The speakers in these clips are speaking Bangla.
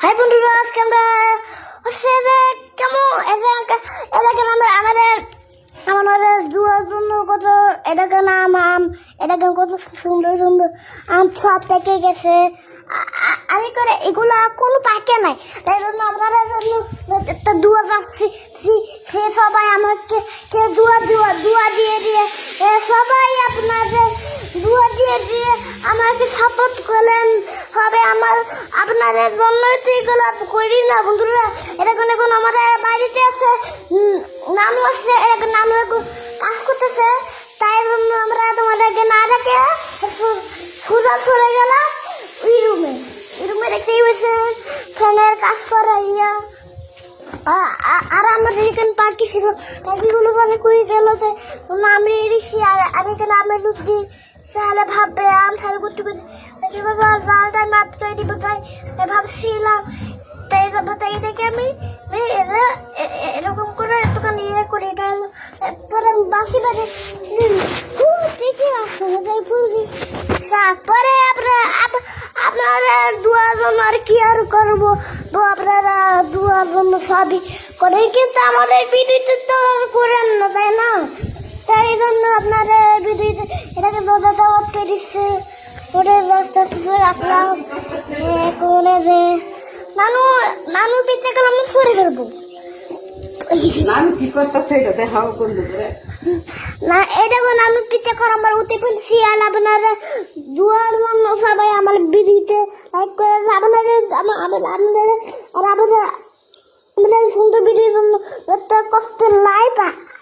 হাই বন্ধুরা, আজকে আমরা হচ্ছে যে কেমন এলাকার আমরা আমাদের আমাদের দুয়ার জন্য কত এলাকা নাম, আম এলাকা কত সুন্দর সুন্দর আম সব পেকে গেছে। আমি করে এগুলা কোনো পাকে নাই। তাই জন্য আপনাদের জন্য একটা দুয়া যাচ্ছি সে সবাই আমাকে কে দুয়া দুয়া দুয়া দিয়ে দিয়ে সবাই আপনাদের দুয়া দিয়ে দিয়ে আমাকে সাপোর্ট করলেন। হবে আমার আপনাদের জন্যই তো এগুলো করি না, বন্ধুরা। এরকম এখন আমাদের বাড়িতে আছে নানু আছে নানু এখন কাজ করতেছে। তাই জন্য আমরা তোমাদেরকে না রেখে সোজা চলে গেলাম ওই রুমে ওই রুমে দেখতেই হয়েছে ফ্যানের কাজ করে ইয়া। আর আমাদের এখানে পাখি ছিল, পাখিগুলো মানে কই গেল আমি এসেছি, আর আর এখানে আমি যদি তাহলে ভাববে, আম তাহলে করতে করতে দেখি বাবা জালটা মাত করে দিব তাই ভাবছিলাম তাই তাই দেখে আমি এরা- এরকম করে একটুখানি ইয়ে করি গেল তারপরে আমি বাসি বাজে দেখি আসলে তাই বুঝি তারপরে আপ- আপনাদের দুয়ার জন্য আর কি আর করব তো আপনারা দুয়ার জন্য সবই করেন, কিন্তু আমাদের বিদ্যুৎ তো করেন না, তাই না? তাই জন্য আপনাদের বিদ্যুৎ এটাকে দাদা দাওয়াত করে দিচ্ছে। ওরে রাস্তা সুন্দর আসলাম কোনে যে নানু নানু পিতে গেলাম সরে ফেলব নাম কি করতেছে এটা দেখাও বন্ধু করে না এই দেখো নানু পিতে করে আমার উঠে ফেলছি আর আপনারা দুয়ার জন্য সবাই আমার ভিডিওতে লাইক করে আপনাদের আমার- আপনাদের আর আপনাদের আমাদের সুন্দর ভিডিওর জন্য কষ্ট লাইভ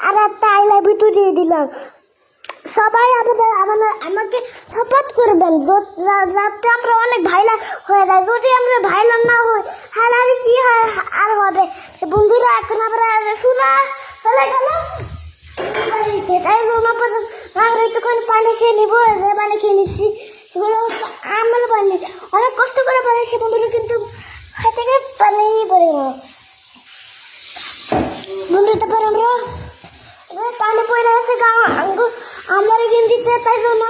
আর একটা আই লাইভ ভিডিও দিয়ে দিলাম। সবাই আমাদের আমাদের, আমাকে সাপোর্ট করবেন। যত- আমরা অনেক ভাইলা হয়ে যায় যদি আমরা ভাইলা না হই আর কি আর হবে? বন্ধুরা, এখন আমরা সুদা চলে বাড়িতে তাই আমরা পানি খেয়ে নিবো পানি খেয়ে নিচ্ছি। হচ্ছে আমার পানি। অনেক কষ্ট করে বন্ধুরা, কিন্তু হাত পানি পড়ে গেল বন্ধু তারপর আমরা এবার পানি পড়ে আছে গা- আমার দিতে তাই জন্য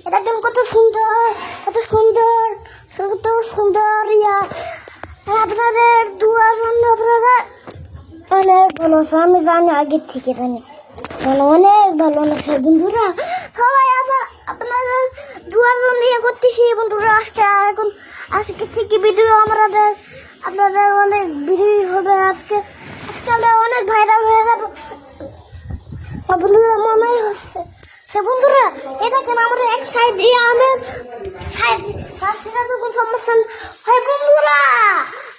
এটা একদম কত সুন্দর কত সুন্দর কত সুন্দর ইয়া আপনাদের দুয়ার জন্য আপনারা অনেক ভালো আমি জানি আগের থেকে জানি মানে অনেক ভালো আছে বন্ধুরা সবাই আবার আপনাদের দুয়ার জন্য ইয়ে করতেছি বন্ধুরা আজকে এখন আজকে থেকে ভিডিও আমাদের আপনাদের অনেক ভিডিও হবে আজকে আজকে আমরা অনেক ভাইরাল হয়ে যাব। বন্ধুরা মনে হচ্ছে। সে বন্ধুরা এই দেখেন আমাদের এক সাইড দিয়ে আমাদের সাইড রাস্তাটা তো কোনো সমস্যা হয় বন্ধুরা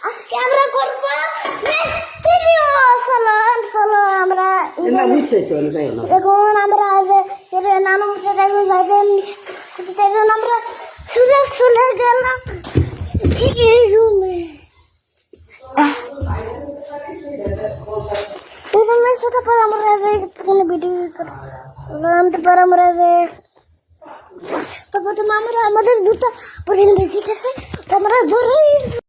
আজকে আমরা করব আমরা এখন আমরা নানু মুখে দেখুন যাইবেন আমরা সুযোগ চলে গেলাম। যে কোনো ভিডিও যে তারপর তো আমরা আমাদের জুতা পরে বেশি গেছে। আমরা ধরে